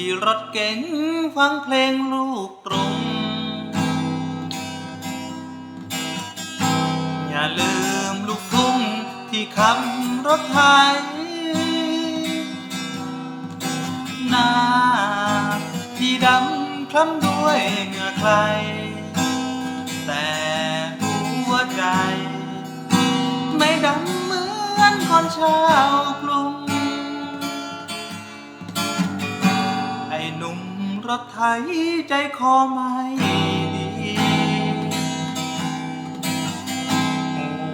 ขี่รถเก๋งฟังเพลงลูกกรุง อย่าลืมลูกทุ่งที่ขับรถไถหน้าที่ดำคล้ำด้วยเหงื่อใคร แต่หัวใจ ไม่ดำเหมือนคนชาวกรุง รถไถใจคอไม่ดี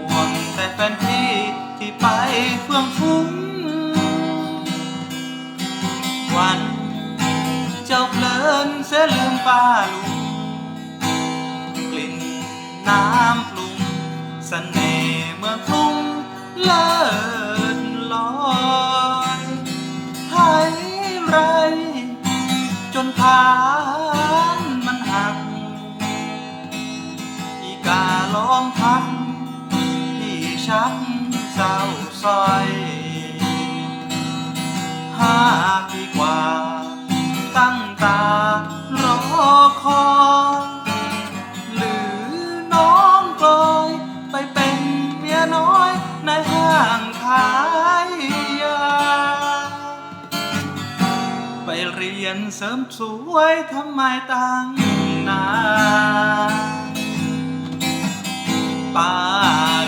ห่วงแต่แฟนพี่ที่ไปเฟื่องฟุ้งวันเจ้าเพลินเสียลืมป้าลุงกลิ่นน้ำปรุงเสน่ห์เมื่องทุ่งเลิศลอยไทยไร นผ่านมันหัก อีกาล้องทักที่ชักเศร้าซอย นเสริมสวยทำไมตั้งนานป้า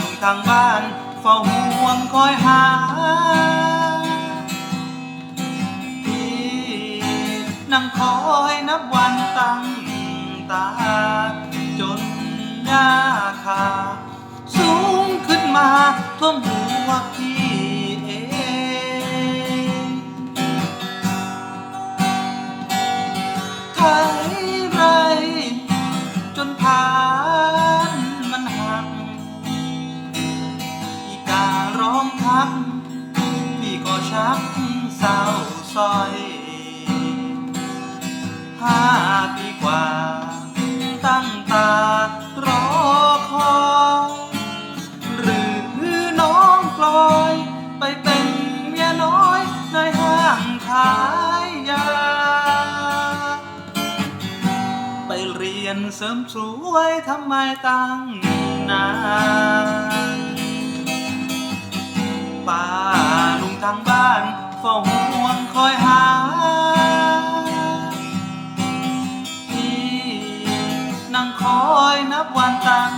ลุงทางบ้านเฝ้าห่วงคอยหาที่นั่งคอยนับวันตั้งตา จนหน้าคาสูงขึ้นมาท่วมหัว นักเศร้าซอยห้าปีกว่า ตั้งตารอคอยหรือน้องปล่อย ไปเป็นเมียน้อยในห้างขายยา ไปเรียนเสริมสวยทำไมตั้งนาน ส่ห่วงคอยหา ที่นั่งคอยนับวันตั้ง